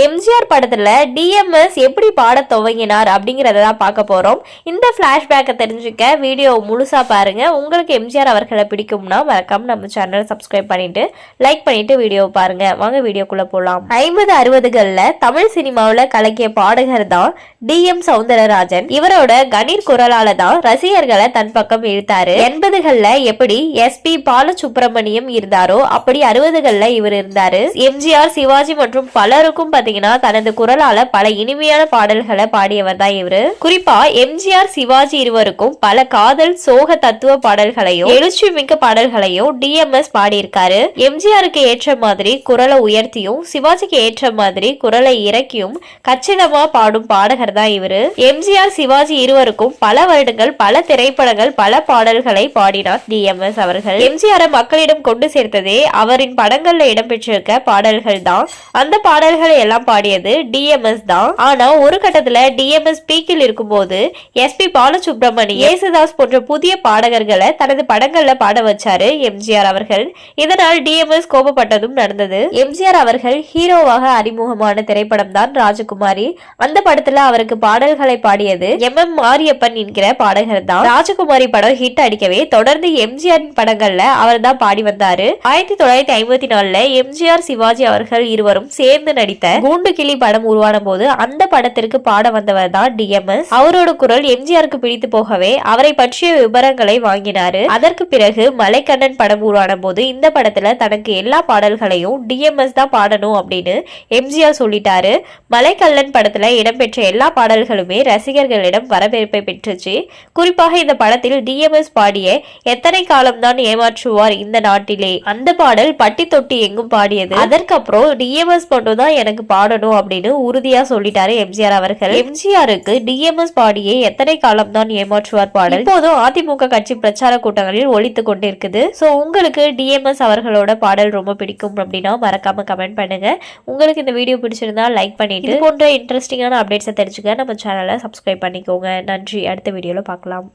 எம்ஜிஆர் படத்துல டிஎம்எஸ் எப்படி பாட துவங்கினார் அப்படிங்கறத தான் பார்க்க போறோம். இந்த பிளாஷ்பேக்கை தெரிஞ்சுக்க வீடியோ முழுசா பாருங்க. உங்களுக்கு எம்ஜிஆர் அவர்களை பிடிக்கும்னா மறக்காம நம்ம சேனலை சப்ஸ்கிரைப் பண்ணிட்டு லைக் பண்ணிட்டு வீடியோ பாருங்க. வாங்க வீடியோக்குள்ள போலாம். ஐம்பது அறுபதுகள்ல தமிழ் சினிமாவில் கலக்கிய பாடகர் தான் டிஎம் சவுந்தரராஜன். இவரோட கணீர் குரலால தான் ரசிகர்களை தன் பக்கம் இழுத்தாரு. எண்பதுகள்ல எப்படி எஸ்பி பாலசுப்ரமணியம் இருந்தாரோ அப்படி அறுபதுகள்ல இவர் இருந்தாரு. எம்ஜிஆர் சிவாஜி மற்றும் பலருக்கும் பாத்தீங்கன்னா தனது குரலால பல இனிமையான பாடல்களை பாடியவர் தான் இவரு. குறிப்பா எம்ஜிஆர் சிவாஜி இருவருக்கும் பல காதல் சோக தத்துவ பாடல்களையும் எழுச்சி மிக்க பாடல்களையும் டிஎம்எஸ் பாடியிருக்காரு. எம்ஜிஆருக்கு ஏற்ற மாதிரி குரலை உயர்த்தியும் சிவாஜிக்கு ஏற்ற மாதிரி குரலை இறக்கியும் கச்சிதமா பாடும் பாடகர் தான் இவரு. எம்ஜிஆர் சிவாஜி இருவருக்கும் பல வருடங்கள் பல திரைப்படங்கள் பல பாடல்களை பாடினார் டிஎம்எஸ் அவர்கள். எம்ஜிஆரை மக்களிடம் கொண்டு சேர்த்ததே அவரின் படங்கள்ல இடம்பெற்றிருக்க பாடல்கள் தான். அந்த பாடல்களை எல்லாம் பாடியது டிஎம்எஸ் தான். ஆனா ஒரு கட்டத்துல டிஎம்எஸ் பீக்கில் இருக்கும்போது எஸ்பி பாலசுப்ரமணி ஏசுதாஸ் போன்ற புதிய பாடகர்களை தனது படங்கள்ல பாட வச்சாரு எம்ஜிஆர் அவர்கள். இதனால் டிஎம்எஸ் கோபப்பட்டதும் நடந்தது. எம்ஜிஆர் அவர்கள் ஹீரோவாக அறிமுகமான திரைப்படம் தான் ராஜகுமாரி. அந்த படத்துல அவருக்கு பாடல்களை பாடியது எம் எம் மாரியப்பன் என்கிற பாடகர் தான். ராஜகுமாரி படம் ஹிட் அடிக்கவே தொடர்ந்து எம்ஜிஆர் படங்கள்ல அவர் தான் பாடி வந்தாரு. ஆயிரத்தி தொள்ளாயிரத்தி ஐம்பத்தி நாலுல எம்ஜிஆர் சிவாஜி அவர்கள் இருவரும் சேர்ந்து நடித்த கூண்டு கிளி படம் உருவான போது அந்த படத்திற்கு பாட வந்தவர் தான் டிஎம்எஸ் அவரோட குரல் எம்ஜிஆருக்கு பிடித்து போகவே அவரை பற்றிய விவரங்களை வாங்கினாரு. அதற்கு பிறகு மலைக்கண்ணன் படம் உருவான போது இந்த படத்துல தனக்கு எல்லா பாடல்களையும் டிஎம்எஸ் தான் பாடணும் அப்படின்னு எம்ஜிஆர் சொல்லிட்டாரு. மலைக்கல்லன் படத்துல இடம்பெற்ற எல்லா பாடல்களுமே ரசிகர்களிடம் வரவேற்பை பெற்றுச்சு. குறிப்பாக இந்த படத்தில் டிஎம்எஸ் பாடிய எத்தனை காலம்தான் ஏமாற்றுவார் இந்த நாட்டிலே? அந்த பாடல் பட்டி தொட்டி எங்கும் பாடியது. அதற்கப்புறம் டிஎம்எஸ் மட்டும் தான் எனக்கு பாடணும் அப்படின்னு உறுதியா சொல்லிட்டாரு எம்ஜிஆர் அவர்கள். எம்ஜிஆருக்கு டிஎம்எஸ் பாடியை எத்தனை காலம் தான் ஏமாற்றுவார் பாடல்? இப்போதும் அதிமுக கட்சி பிரச்சார கூட்டங்களில் ஒழித்து கொண்டிருக்குது. சோ உங்களுக்கு டிஎம்எஸ் அவர்களோட பாடல் ரொம்ப பிடிக்கும் அப்படின்னா மறக்காம கமெண்ட் பண்ணுங்க. உங்களுக்கு இந்த வீடியோ பிடிச்சிருந்தா லைக் பண்ணிட்டு போன்ற இன்ட்ரெஸ்டிங்கான அப்டேட்ஸை தெரிஞ்சுக்க நம்ம சேனலை சப்ஸ்கிரைப் பண்ணிக்கோங்க. நன்றி. அடுத்த வீடியோல பார்க்கலாம்.